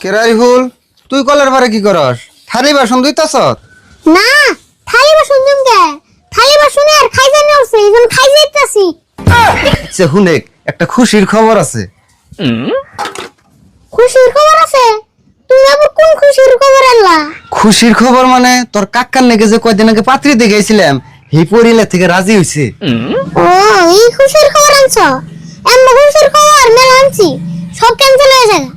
কেরাই হুল তুই কলের পারে কি করস? থালি বাসন দুইতাছ না থালি বাসন জমকে থালি বাসনে আর খাই জানি উঠছে এখন খাই যাইতাছি সে হুনেক একটা খুশির খবর আছে। খুশির খবর আছে? তুমি আবার কোন খুশির খবর আনলা? খুশির খবর মানে তোর কাকার নেগে যে কয়দিন আগে পাত্রী দেখেছিলাম হি পরিলে থেকে রাজি হইছে। ও এই খুশির খবর আনছো? এমন খুশির খবর মেলা আনছি। সব ক্যান্সেল হয়ে যাবে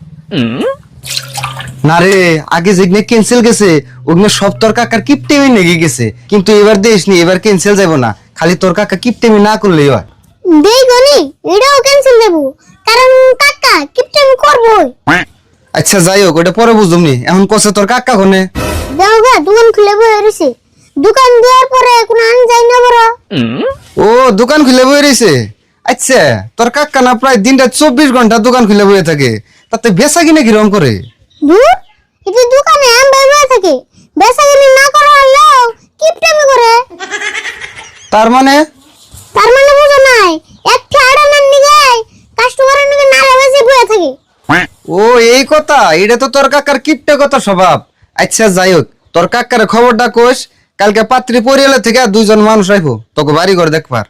না রে আগে যেগুলো ক্যান্সেল গেছে ওগুলো সব তোর কাকার কিপটেমি নেগে গেছে। কিন্তু এবার দেশ নি এবার ক্যান্সেল যাব না। খালি তোর কাকা কিপটেমি না করলেই হয়। দেই গনি এটাও ক্যান্সেল দেবো। কারণ কাকা কিপটেমি করবই। আচ্ছা যাই হোক ওটা পরে বুঝুমনি এখন কষে তোর কাকা কোনে? দেখো গা দোকান খুলে বসে রয়েছে দোকান দেওয়ার পরে কোনো আন যাই না বড়। ও দোকান খুলে বয়ে রয়েছে আচ্ছা তোর কাকা না প্রায় দিনটা চব্বিশ ঘণ্টা দোকান খুলে বয়ে থাকে। তাতে বেচা কিনে কিরম করে? দূর এটি দোকানে আম বের থাকে। বেচা কিনে না করা হলেও কিপটেমি করে? তার মানে? তার মানে বুঝো নাই একটা আড়ানার নিগে কাস্টমারের নিগে না লেবেছে বয়ে থাকে। ও এই কথা এটা তো তোর কাকার কিপটে কথা স্বভাব। আচ্ছা যাই হোক তোর কাকার খবরটা কোষ কালকে পাত্রী পরিয়ালে থেকে দুইজন মানুষ আইবো তোকে বাড়ি করে দেখবার।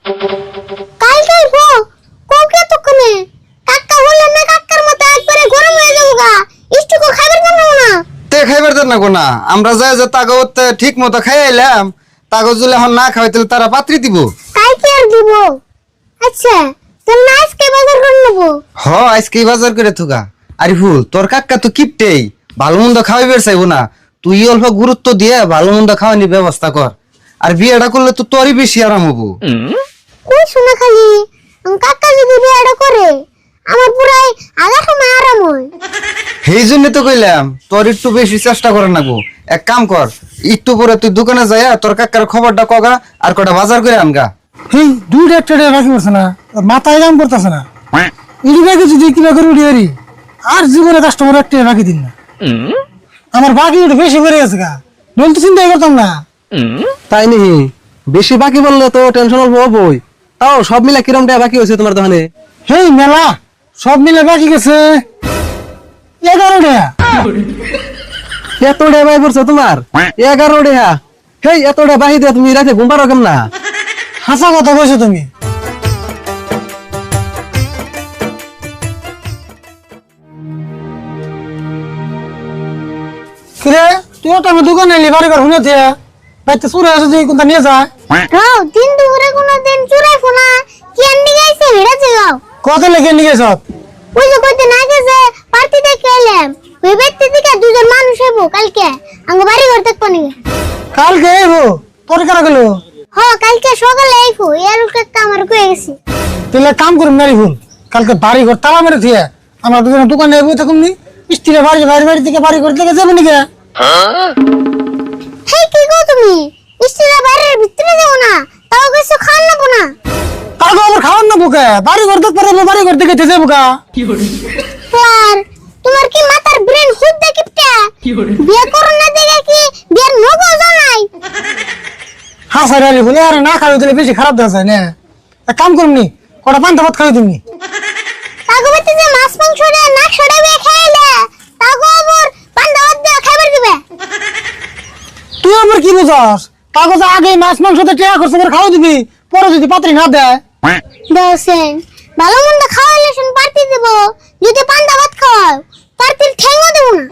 কাল কাল গো কোকে তো কোনে কাকা বললে না কাকার মতো একবারে না? তে খাইবার দেন না। আমরা যাই যে ঠিক মতো খাই আইলাম তাগো যদি এখন না খাওয়াই তাহলে তারা পাত্রী দিব। কালকে আর দিব? আচ্ছা তো না আজকে বাজার করে নেব? হ আজকে বাজার করে থুকা আরে ফুল তোর কাকা তো কিপটেই। ভালো মন্দ খাওয়াইবার চাইব না। তুই অল্প গুরুত্ব দিয়ে ভালো মন্দ খাওয়ানির ব্যবস্থা কর। আর বিয়েটা করলে তো তোরই বেশি আরাম হব। কই শোনা খালি? কাকা যদি বিয়েটা করে আমার পুরাই আরাম সেই জন্য তো কইলাম তোর একটু বেশি চেষ্টা করে নাগো এক কাম কর একটু পরে তুই দোকানে যাইয়া তোর কাকার খবরটা কগা আর কটা বাজার করে আনগা। দুইটা একটা টাকা বাকি করছে না মাথায় দাম করতেছে না। ইডি যদি কিবা করে আর জীবনে কাস্টমার একটা বাকি দিন না। আমার বাকি একটু বেশি বেড়ে গেছে গা নইলে তো চিন্তাই করতাম না। তাই নি বেশি বাকি বললে তো টেনশন অল্প হবই। তাও সব মিলে কিরম টাকা বাকি হয়েছে তোমার দোকানে? সেই মেলা! সব মিলে বাকি গেছে। এগারো টাকা এত টাকা বাকি পড়ছে তোমার? এগারো টাকা হেই এত টাকা বাকি দিয়ে তুমি রাতে ঘুম পারো কেমন? হাসা কথা বলছো তুমি। কিরে কত লেগে নিয়ে সব ওই যে কইতে না গেছে পার্টি দেখে এলাম ওই ব্যক্তি থেকে দুজন মানুষ হইব কালকে। আঙ্গ বাড়ি ঘর দেখব নি কালকে এবো তোর কারা গেল? হ কালকে সকালে আইফো এর একটা আমার কয়ে গেছি। তুই কাম করুন নারী ভুল কালকে বাড়ি ঘর তালা মেরে দিয়ে আমরা দুজন দোকানে এবো থাকুন নি। স্ত্রীর বাড়ি বাড়ি বাড়ি থেকে বাড়ি ঘর থেকে যাবে নাকি? হেই কি গো তুমি? স্ত্রীরা বাড়ির ভিতরে যাব না। তাও কিছু খান না। খাওয়ান না বুকে? বাড়ি ঘর দেখতে পারব বাড়ি ঘর থেকে যেতে বুকা। আর তোমার কি মাথার ব্রেন হুদ দেখিপটা বিয়ে করুন না দেখে কি বিয়ের মগজ নাই? হাসা রালি বলে আরে না খাওয়া দিলে বেশি খারাপ যায় না। এক কাম করুন নি কটা পান্তা ভাত খাওয়াই তুমি তাগোবাতে যে মাছ মাংস রে নাক সড়াবে খাইলে তাগো আবার পান্ডা ভাত দিয়ে খাইবার দিবে। তুই আবার কি বুঝাস? কাগজ আগে মাছ মাংস তো টেয়া করছে করে খাওয়া দিবি পরে যদি পাত্রী না দেয় দশেন ভালো মন্দ খাওয়াইলে শুন পার্টি দেব। যদি ভাত খাওয়াও পার্টির ঠেঙ্গো দেবো না।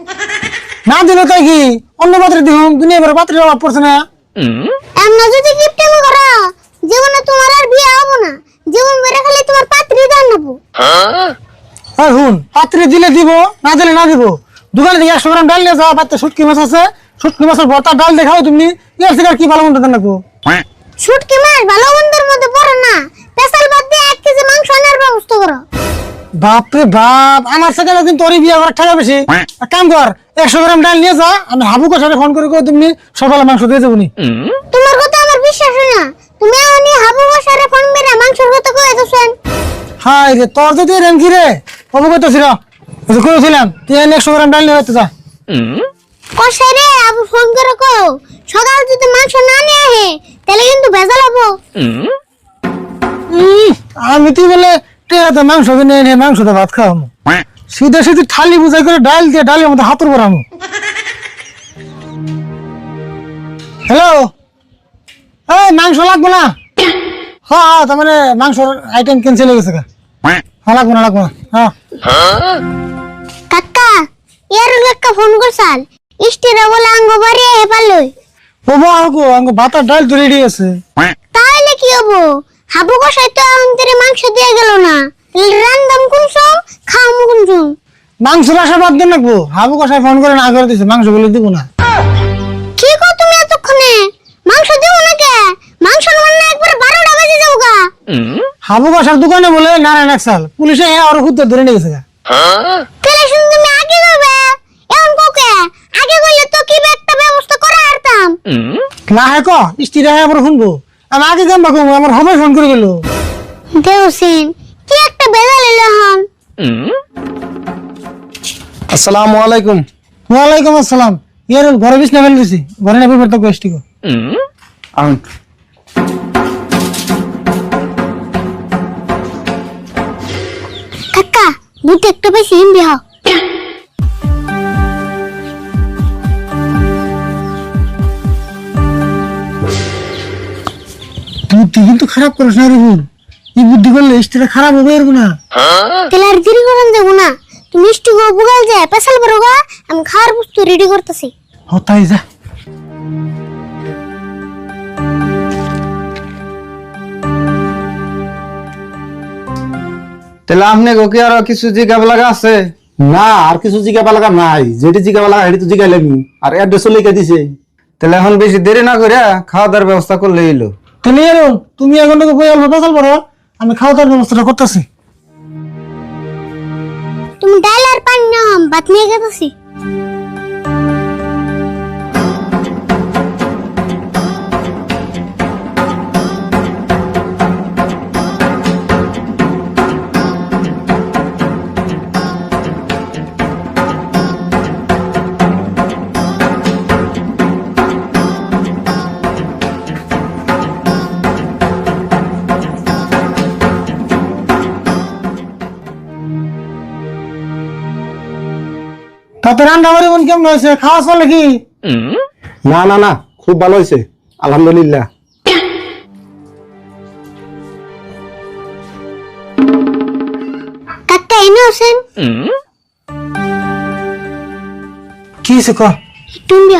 না দিলে তাই কি? অন্য পাত্রে দিহুম দুনিয়া ভরে পাত্রের অভাব পড়ছে না। এমন যদি গিফটেমি করো জীবনে তোমার আর বিয়ে হব না। জীবন বেড়ে খালি তোমার পাত্রী দান নেব আর হুন পাত্রে দিলে দিব না দিলে না দিব। দোকানে থেকে একশো গ্রাম ডাল নিয়ে যাওয়া পাত্রে শুটকি মাছ আছে। শুটকি মাছের ভর্তা ডাল দেখাও তুমি। ইয়ার থেকে আর কি ভালো মন্দ দেন শুটকি মাছ ভালো মন্দের মধ্যে পড়ে না। পেশাল বাদ দিয়ে এক কেজি মাংস আনার ব্যবস্থা করো। বাপরে বাপ আমার সেখানে কিন্তু তোরই বিয়ে করার টাকা বেশি। কাম কর একশো গ্রাম ডাল নিয়ে যা আমি হাবু কষারে ফোন করে করে তুমি সকালে মাংস দিয়ে যাব নি। তোমার কথা আমার বিশ্বাস হয় না। তুমি এমনি হাবু বসারে ফোন মেরে মাংসের কথা কয়ে দিচ্ছেন হাই রে তোর যদি এরম কি রে? অবগত ছিল করেছিলাম তুই এনে একশো গ্রাম ডাল নিয়ে হয়তো যা। কষাই রে আবু ফোন করে কো সকাল যদি মাংস না নিয়ে আহে তাহলে কিন্তু ভেজাল হব। আমি তুই বলে টেহাতে মাংস কিনে এনে মাংস তো ভাত খাওয়াবো সিধে সিধে থালি বুঝাই করে ডাল দিয়ে ডালের মধ্যে হাতুর বরামু হ্যালো এই মাংস লাগবে না? হ্যাঁ হ্যাঁ তার মানে মাংসর আইটেম ক্যান্সেল হয়ে গেছে। হ্যাঁ লাগবে না লাগবে না। হ্যাঁ। কাকা ইয়ার একটা ফোন করছাল। ইস্টিরা বলে আঙ্গ বাড়ি হে পালই ও বা আগো আঙ্গ ভাতার ডাল তো রেডি আছে। তাহলে কি হব? হাবু কষাই তো আমাদের মাংস দিয়ে গেল না। রান্দাম কুনসুম খাওয়াম কুনসুম। মাংস রাসার বাদ দিন রাখব হাবু কষাই ফোন করে না করে দিছে মাংস বলে দিব না। কি কো তুমি এতক্ষণে? মাংস দেবো না কে মাংস নেওয়ার না একবার বারোটা বেজে যাও গা হাবু কষার দোকানে বলে নারায়ণ একসাল। পুলিশে এ আর হুদ্দে ধরে নিয়ে গেছে গা। তাহলে শুন তুমি আগে যাবে এমন কোকে আগে গেলে তো কি একটা ব্যবস্থা করে আরতাম না হ্যাঁ ক স্ত্রী হ্যাঁ আবার শুনব। আমি আগে যাম বাকু আমার হবে ফোন করে গেল দেওসেন কি একটা বেজাল এলো হন? আসসালামু আলাইকুম। ওয়ালাইকুম আসসালাম। ইয়ার ঘরে বিছনা ফেলে দিছি। ঘরে না পেপার তো গোষ্ঠী গো আহুন কাকা বুদ্ধি একটু বেশি হিন্দি হও। কিন্তু খারাপ করিস না রে ভুল এই বুদ্ধি করলে স্ত্রীটা খারাপ হবে এরকম না তাহলে আর দেরি করেন যাব না। তুমি মিষ্টি গো বুগাল যায় পেশাল বড় গা আমি খাওয়ার বস্তু রেডি করতেছি। হতাই যা। তাহলে আপনি কি আরও কিছু জিজ্ঞাসা লাগা আছে? না আর কিছু জিজ্ঞাসা লাগা নাই। যেটি জিজ্ঞাসা লাগা সেটি তো জিজ্ঞাইলাম আর অ্যাড্রেসও লিখে দিছে। তাহলে এখন বেশি দেরি না করে খাওয়া দাওয়ার ব্যবস্থা করলে এলো তাহলে এর তুমি এখন তো কই অল্প ফসল পড়ো? আমি খাওয়া দাওয়ার ব্যবস্থাটা করতেছি। তুমি ডাল আর পানি নাও ভাত নিয়ে গেতেছি। তাতে রান্না বাড়ি মন কেমন হয়েছে? খাওয়া চলে কি না না না খুব ভালো হয়েছে আলহামদুলিল্লাহ। কাকা এনে হোসেন কি হয়েছে ক? তুমি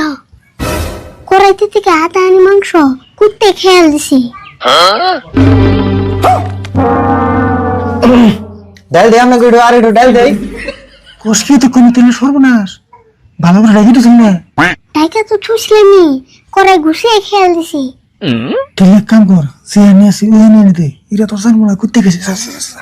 কড়াইতে থেকে হাতে আনি মাংস কুত্তে খেয়াল দিছি। ডাল দে আপনাকে আর একটু ডাল দেই। কষকি তো সর্বনাশ। ভালো করে রেখে না টাইকা তো ঘুষিয়ে খেয়াল দিছি। তাহলে এক কাম কর সে নিয়ে আসি ওই নিয়ে নিতে এটা তোর মনে করতে গেছে যা, যা, যা, যা।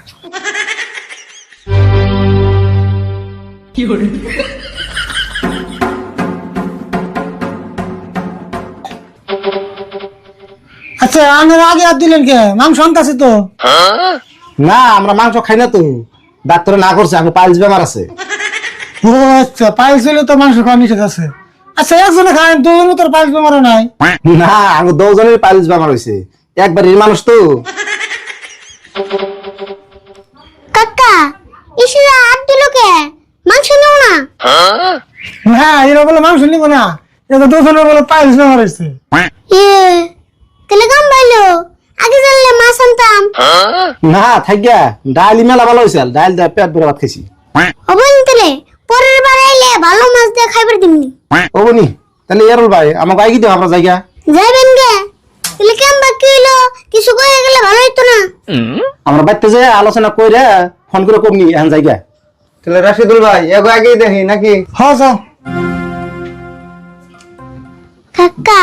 আচ্ছা আনের আগে আর দিলেন কে? মাংস আনতাছে তো? না আমরা মাংস খাই না তো। ডাক্তারে না করছে আমি পাইলস বেমার আছে। ও আচ্ছা পাইলস হলে তো মাংস খাওয়া নিষেধ আছে। আচ্ছা একজনে খায় দুজনে তোর পাইলস নাই। না আমি দুজনের পাইলস বেমার হয়েছে একবার এই মানুষ তো। কাকা ইসিরা হাত দিল মাংস নাও না। না এরা বলে মাংস নিব না। এটা দুজনে বলে পাইলস বেমার হয়েছে এ তাহলে গাম বাইলো। আগে জানলে মাছ আনতাম। না থাকিয়া ডাইলি মেলা ভালো হয়েছে ডাইল দিয়ে পেট ভরে ভাত খাইছি হবন তাহলে পরের বার আইলে ভালো খাইবার দিমনি। ও বনি তাহলে এরল ভাই আমাকে আগে দিও আমরা জায়গা যাইবেন গে। তাহলে কেম বাকি হইল? কিছু কয়ে গেলে ভালো হইতো না। আমরা বাড়িতে যে আলোচনা কইরা ফোন করে কমনি এখন জায়গা তাহলে রাশিদুল ভাই এগো আগেই দেখি নাকি? হ্যাঁ যাও। কাকা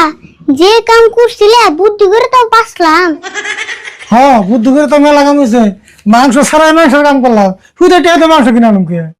যে কাম করছিলে বুদ্ধি করে তো পাসলাম হ্যাঁ বুদ্ধ করে তো মেলা কাম হয়েছে মাংস ছাড়াই মাংসের কাম করলাম। শুধু টেহাতে মাংস কিনা নুমকে